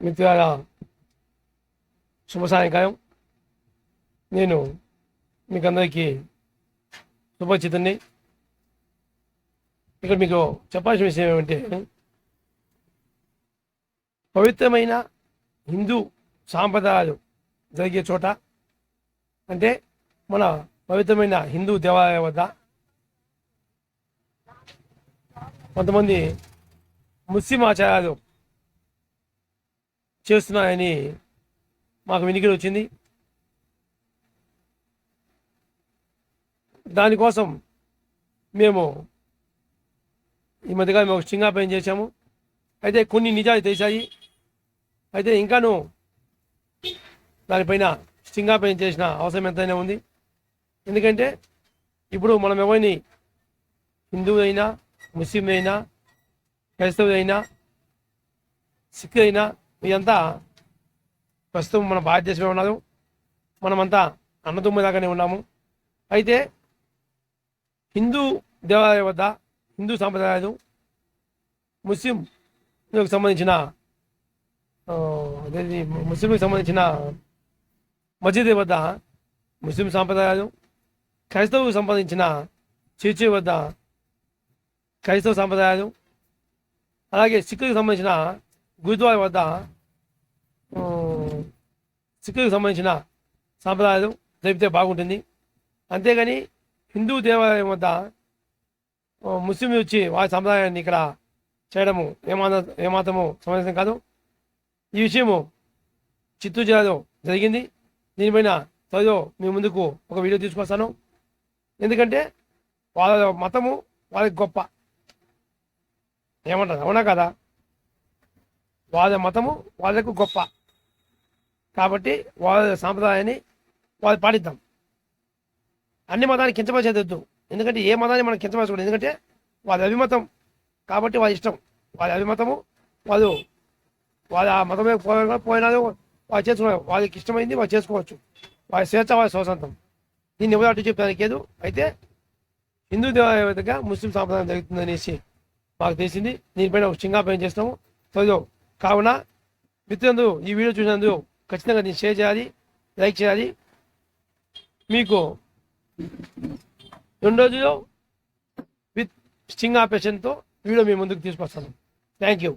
మిత్రుల శుభ సాయంకాలం నేను మీకు అందరికీ శుభచితుని ఇక్కడ మీకు చెప్పాల్సిన విషయం ఏమంటే పవిత్రమైన హిందూ సాంప్రదాయాలు జరిగే చోట అంటే మన పవిత్రమైన హిందూ దేవాలయం వద్ద కొంతమంది ముస్లిం ఆచారాలు చేస్తున్నాయని మాకు వినికిడి వచ్చింది. దానికోసం మేము ఈ మధ్యగా మేము స్టింగ్ చేశాము. అయితే కొన్ని నిజాలు తెలిసాయి. అయితే ఇంకాను దానిపైన స్టింగ్ చేసిన అవసరం ఎంతైనా ఉంది. ఎందుకంటే ఇప్పుడు మనం ఎవరిని హిందువులైనా ముస్లిం అయినా క్రైస్తవులైనా సిక్ అయినా ఇదంతా ప్రస్తుతం మన భారతదేశమే ఉన్నారు మనమంతా అన్నదమ్ములాగానే ఉన్నాము. అయితే హిందూ దేవాలయం వద్ద హిందూ సాంప్రదాయాలు ముస్లింలకు సంబంధించిన అదే ముస్లింకి సంబంధించిన మసీదు వద్ద ముస్లిం సాంప్రదాయాలు క్రైస్తవుకు సంబంధించిన చర్చి వద్ద క్రైస్తవ సాంప్రదాయాలు అలాగే సిక్కులకు సంబంధించిన గురుద్వార వద్ద సిక్కులకు సంబంధించిన సాంప్రదాయాలు జరిపితే బాగుంటుంది. అంతేగాని హిందూ దేవాలయం వద్ద ముస్లింలు వచ్చి వారి సాంప్రదాయాన్ని ఇక్కడ చేయడము ఏమాత్రం ఏమాత్రము సమంజసం కాదు. ఈ విషయము చిత్తూరు జిల్లాలో జరిగింది. దీనిపైన త్వరలో మీ ముందుకు ఒక వీడియో తీసుకొస్తాను. ఎందుకంటే వాళ్ళ మతము వాళ్ళకి గొప్ప. ఏమంటారు? అవునా కదా? వాళ్ళ మతము వాళ్ళకు గొప్ప. కాబట్టి వాళ్ళ సాంప్రదాయాన్ని వాళ్ళు పాటిద్దాం. అన్ని మతాన్ని కించపరిచేదొద్దు. ఎందుకంటే ఏ మతాన్ని మనం కించపరచకూడదు? ఎందుకంటే వాళ్ళ అభిమతం. కాబట్టి వాళ్ళ ఇష్టం. వాళ్ళ అభిమతము వాళ్ళు వాళ్ళ ఆ మతం పోయినా పోయినా వాళ్ళు చేసుకున్నారు వాళ్ళకి ఇష్టమైంది వాళ్ళు చేసుకోవచ్చు. వాళ్ళ స్వేచ్ఛ వాళ్ళ స్వతంత్రం. దీన్ని ఎవరు అటు చెప్పడానికి లేదు అయితే హిందూ దేవాలయంగా ముస్లిం సాంప్రదాయం జరుగుతుందనేసి మాకు తెలిసింది. దీనిపైన ఒక చింగాపయం చేస్తాము. త్వరలో కావున మిత్రులందు ఈ వీడియో చూసినందుకు ఖచ్చితంగా నేను షేర్ చేయాలి లైక్ చేయాలి. మీకు రెండు రోజుల్లో విత్ స్టింగ్ ఆపరేషన్తో వీడియో మీ ముందుకు తీసుకొస్తాను. Thank you.